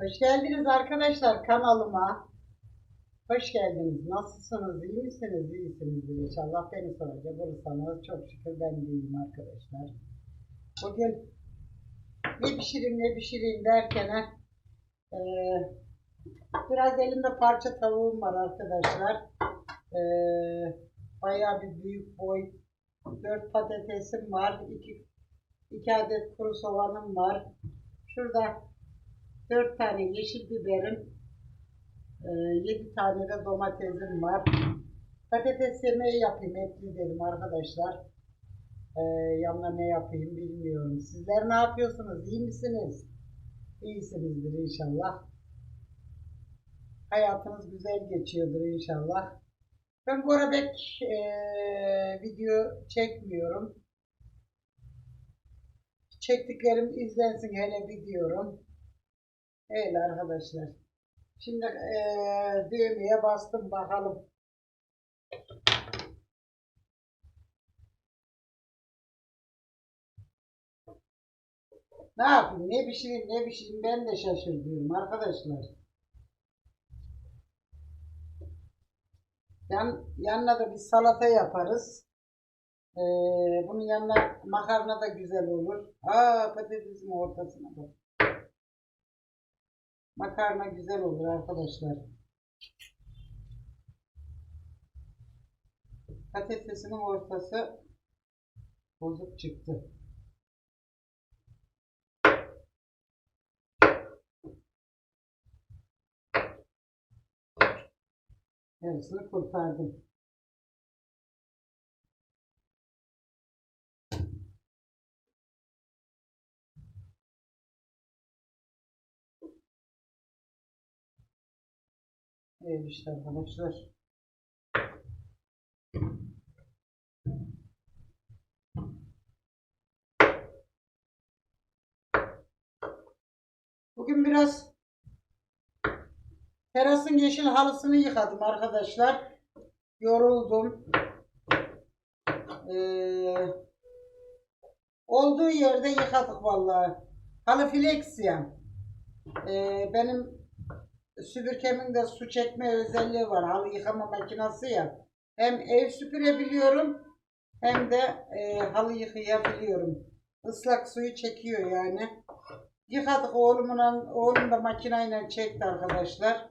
Hoş geldiniz arkadaşlar kanalıma. Hoş geldiniz. Nasılsınız? İyi misiniz? İyisinizdir inşallah. Beni soracak olursanız çok şükür ben iyiyim arkadaşlar. Bugün ne pişireyim ne pişireyim derken eee biraz elimde parça tavuğum var arkadaşlar. Eee bayağı bir büyük boy. Dört patatesim var. iki, iki adet kuru soğanım var. Şurada 4 tane yeşil biberim, 7 tane de domatesim var. Patates yemeği yapayım etli dedim arkadaşlar. E, yanına ne yapayım bilmiyorum. Sizler ne yapıyorsunuz? İyi misiniz? İyisinizdir inşallah. Hayatınız güzel geçiyordur inşallah. Ben bu ara pek e, video çekmiyorum. Çektiklerim izlensin hele bir diyorum. Öyle arkadaşlar. Şimdi eee düğmeye bastım bakalım. Ne yapayım, ne pişireyim, ne pişireyim ben de şaşırıyorum arkadaşlar. Yan, yanına da bir salata yaparız. Ee, bunun yanına makarna da güzel olur. Aa patatesin ortasına bak. Makarna güzel olur arkadaşlar. Patatesinin ortası bozuk çıktı. Yarısını kurtardım. Evet işte arkadaşlar. Bugün biraz terasın yeşil halısını yıkadım arkadaşlar. Yoruldum. Ee, olduğu yerde yıkadık vallahi. Halı flex ya. Ee, benim süpürgemin de su çekme özelliği var. Halı yıkama makinesi ya. Hem ev süpürebiliyorum hem de e, halı yıkayabiliyorum. Islak suyu çekiyor yani. Yıkadık oğlumla, oğlum da makineyle çekti arkadaşlar.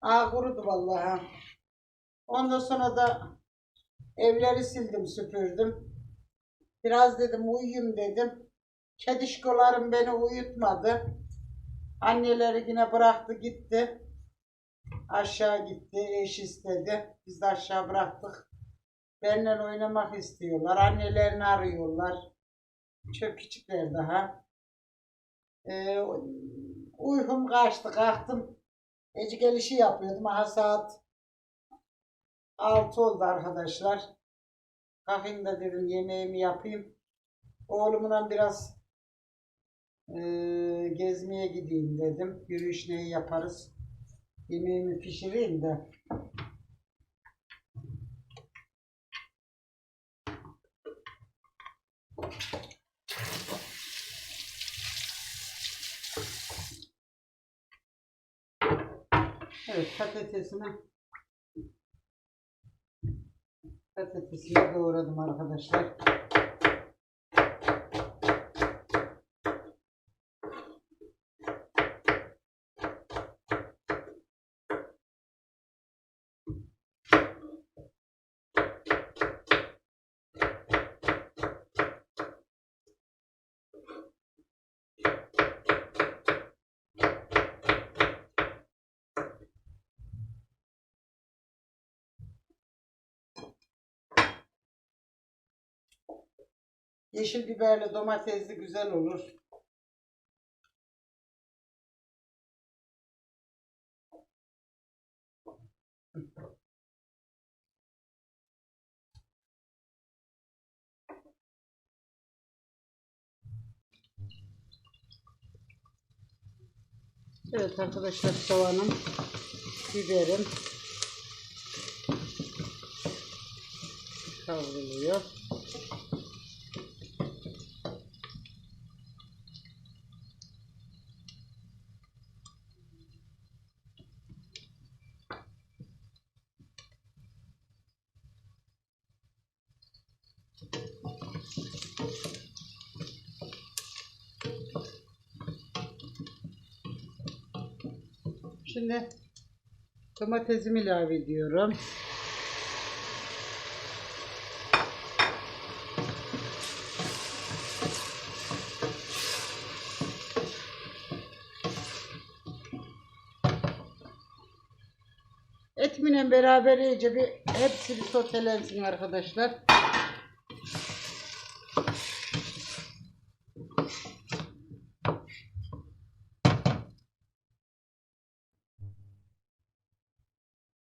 Aa kurudu vallahi. Ondan sonra da evleri sildim süpürdüm. Biraz dedim uyuyayım dedim. Kedişkolarım beni uyutmadı. Anneleri yine bıraktı gitti. Aşağı gitti, eş istedi. Biz de aşağı bıraktık. Benimle oynamak istiyorlar. Annelerini arıyorlar. Çok küçükler daha. Ee, uykum kaçtı, kalktım. Ece gelişi yapıyordum. Aha saat 6 oldu arkadaşlar. Kalkayım da dedim yemeğimi yapayım. Oğlumla biraz eee, gezmeye gideyim dedim. Yürüyüş neyi yaparız. Yemeğimi pişireyim de. Evet patatesimi patatesimi doğradım arkadaşlar. Yeşil biberli domatesli güzel olur. Evet arkadaşlar soğanım, biberim kavruluyor. Şimdi domatesimi ilave ediyorum. Etimle beraber iyice bir hepsi bir sotelensin arkadaşlar.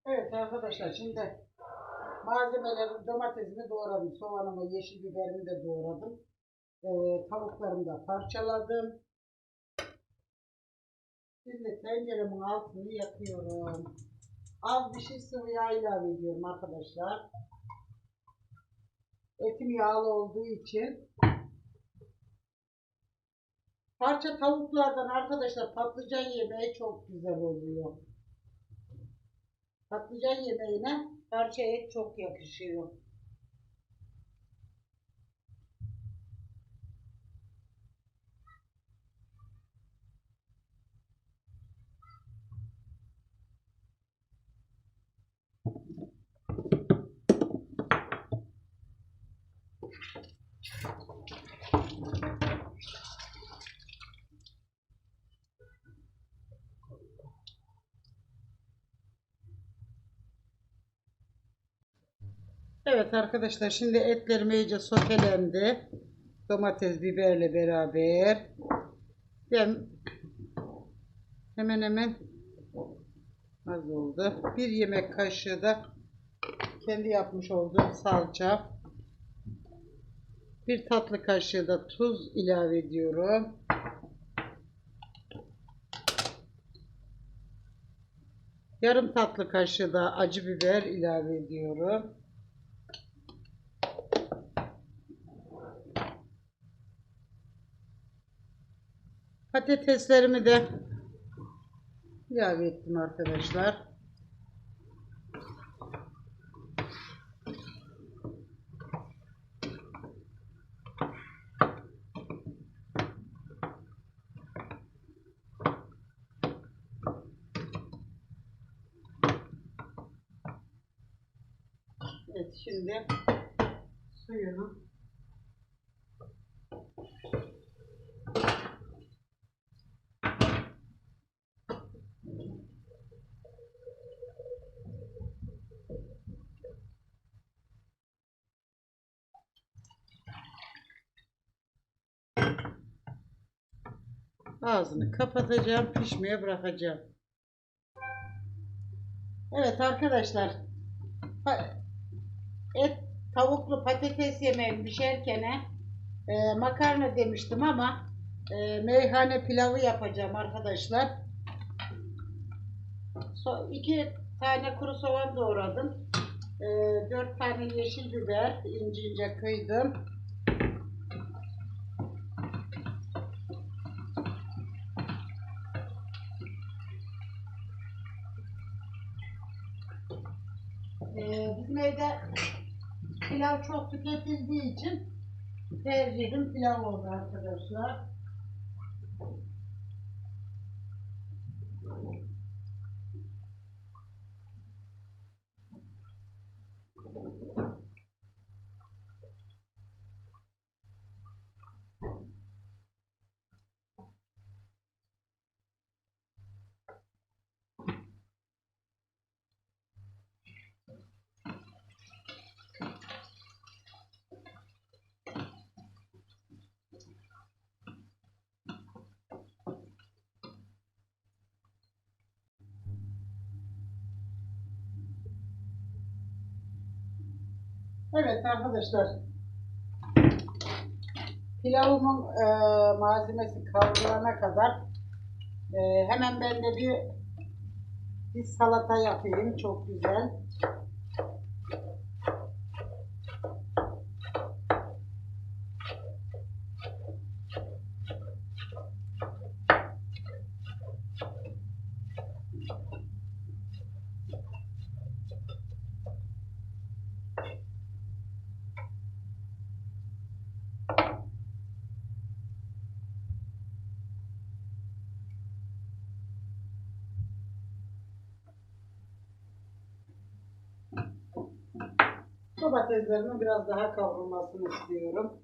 Evet arkadaşlar şimdi malzemeleri domatesimi doğradım. Soğanımı, yeşil biberimi de doğradım. Ee, tavuklarımı da parçaladım. Şimdi tenceremin altını yakıyorum. Az bir şey sıvı yağ ilave ediyorum arkadaşlar. Etim yağlı olduğu için parça tavuklardan arkadaşlar patlıcan yemeği çok güzel oluyor. Patlıcan yemeğine parça et çok yakışıyor. Evet arkadaşlar şimdi etlerim iyice sotelendi. Domates biberle beraber. Ben hemen hemen az oldu. Bir yemek kaşığı da kendi yapmış olduğum salça. Bir tatlı kaşığı da tuz ilave ediyorum. Yarım tatlı kaşığı da acı biber ilave ediyorum. Patateslerimi de ilave ettim arkadaşlar. Evet şimdi suyunu Ağzını kapatacağım, pişmeye bırakacağım. Evet arkadaşlar, et, tavuklu patates yemeğim pişerken e, makarna demiştim ama e, meyhane pilavı yapacağım arkadaşlar. So, iki tane kuru soğan doğradım. E, dört tane yeşil biber ince ince kıydım. Ee, bizim evde pilav çok tüketildiği için tercihim pilav oldu arkadaşlar. Evet arkadaşlar. Pilavımın e, malzemesi kavrulana kadar e, hemen ben de bir bir salata yapayım. Çok güzel. Domateslerimin biraz daha kavrulmasını istiyorum.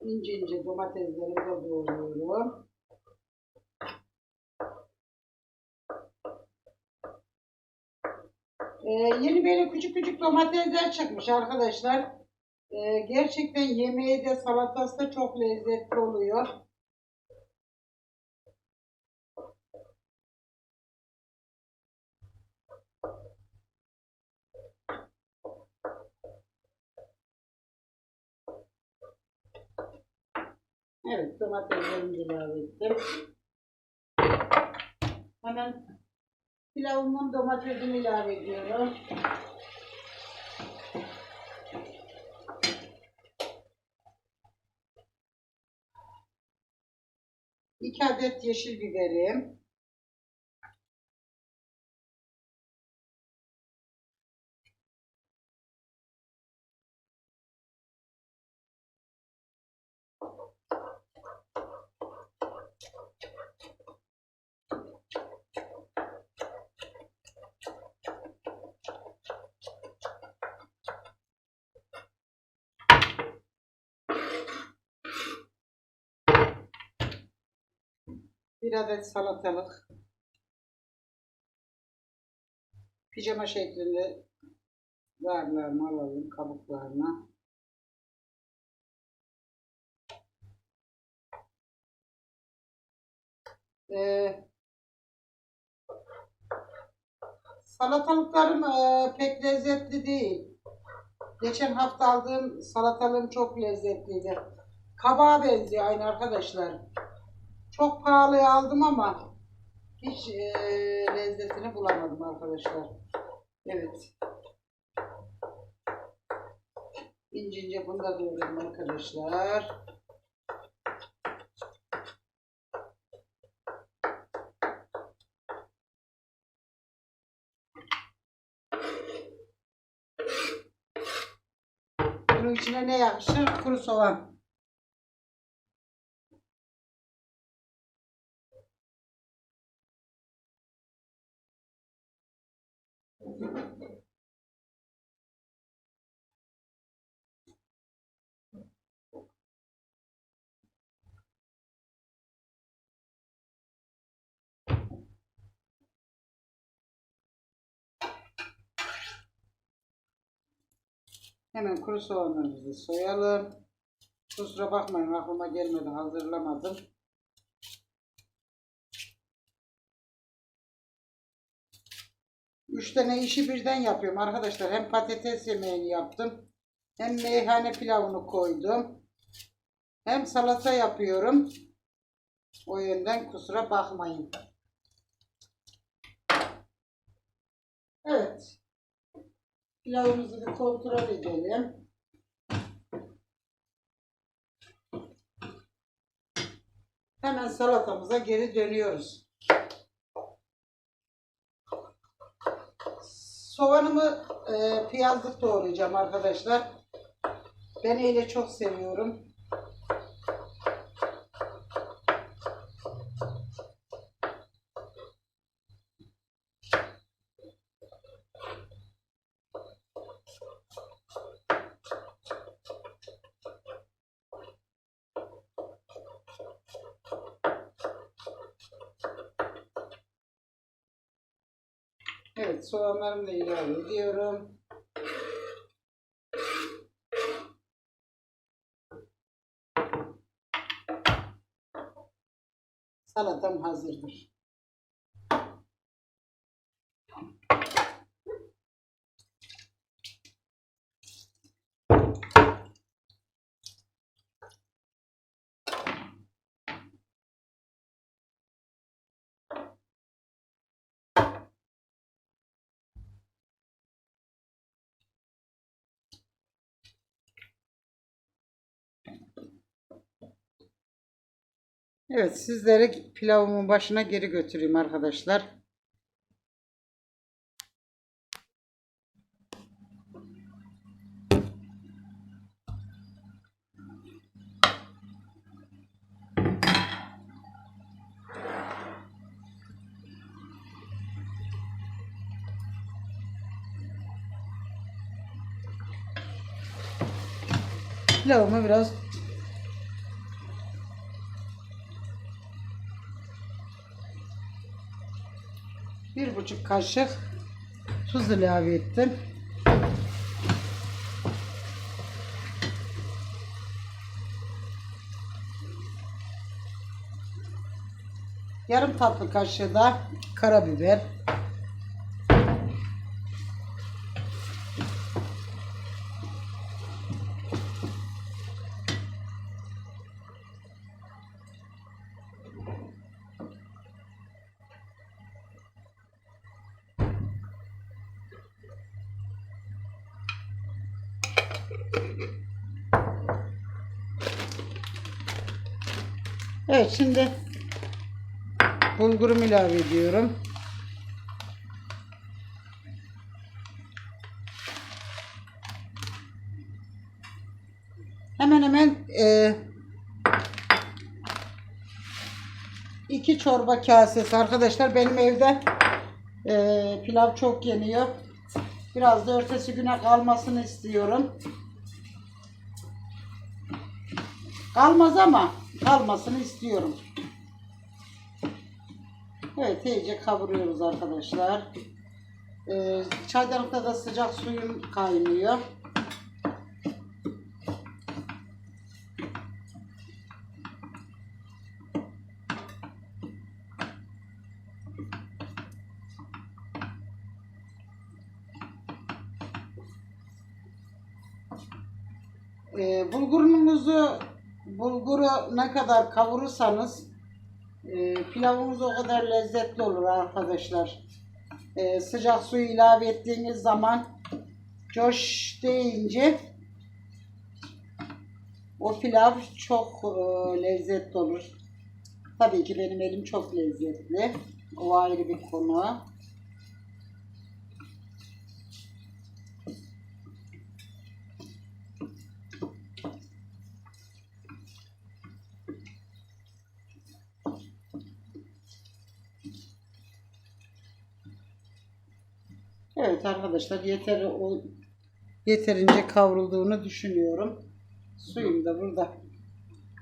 İnce ince domateslerimi de doğruyorum. Ee, yeni küçük küçük domatesler çıkmış arkadaşlar. Ee, gerçekten yemeği de salatası da çok lezzetli oluyor. Evet domateslerimi ilave ettim. Hemen pilavımın domatesini ilave ediyorum. İki adet yeşil biberim. Bir adet salatalık. Pijama şeklinde zarlarını alalım kabuklarına. Ee, salatalıklarım e, pek lezzetli değil. Geçen hafta aldığım salatalığım çok lezzetliydi. Kabağa benziyor aynı arkadaşlar. Çok pahalıya aldım ama hiç e, lezzetini bulamadım arkadaşlar. Evet. İnce bunu da doğruyorum arkadaşlar. Bunun içine ne yakışır? Kuru soğan. Hemen kuru soğanlarımızı soyalım. Kusura bakmayın aklıma gelmedi hazırlamadım. Üç tane işi birden yapıyorum arkadaşlar. Hem patates yemeğini yaptım. Hem meyhane pilavını koydum. Hem salata yapıyorum. O yönden kusura bakmayın. Evet. Pilavımızı bir kontrol edelim. Hemen salatamıza geri dönüyoruz. Soğanımı e, piyazlık doğrayacağım arkadaşlar. Ben öyle çok seviyorum. Evet soğanlarımı da ilave ediyorum. Salatam hazırdır. Evet sizleri pilavımın başına geri götüreyim arkadaşlar. Pilavımı biraz bir buçuk kaşık tuz ilave ettim. Yarım tatlı kaşığı da karabiber. Şimdi bulgurumu ilave ediyorum. Hemen hemen e, iki çorba kasesi arkadaşlar benim evde e, pilav çok yeniyor. Biraz da ertesi güne kalmasını istiyorum. Kalmaz ama kalmasını istiyorum. Evet iyice kavuruyoruz arkadaşlar. Ee, çaydanlıkta da sıcak suyum kaynıyor. Ee, bulgurunuzu bulguru ne kadar kavurursanız e, pilavımız o kadar lezzetli olur arkadaşlar. Ee, sıcak suyu ilave ettiğiniz zaman coş deyince o pilav çok e, lezzetli olur. Tabii ki benim elim çok lezzetli. O ayrı bir konu. Evet arkadaşlar yeter o yeterince kavrulduğunu düşünüyorum. Suyum da burada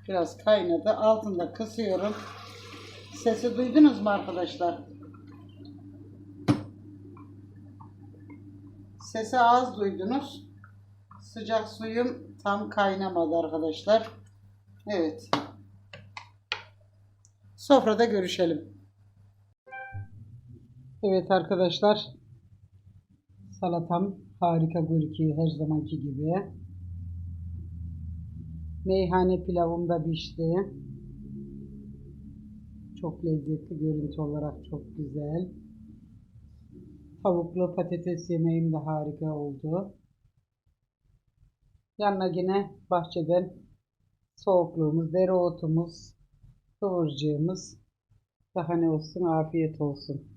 biraz kaynadı. Altında kısıyorum. Sesi duydunuz mu arkadaşlar? Sesi az duydunuz. Sıcak suyum tam kaynamadı arkadaşlar. Evet. Sofrada görüşelim. Evet arkadaşlar. Salatam harika gözüküyor her zamanki gibi. Meyhane pilavım da pişti. Çok lezzetli görüntü olarak çok güzel. Tavuklu patates yemeğim de harika oldu. Yanına yine bahçeden soğukluğumuz, dereotumuz, kıvırcığımız. Daha ne olsun afiyet olsun.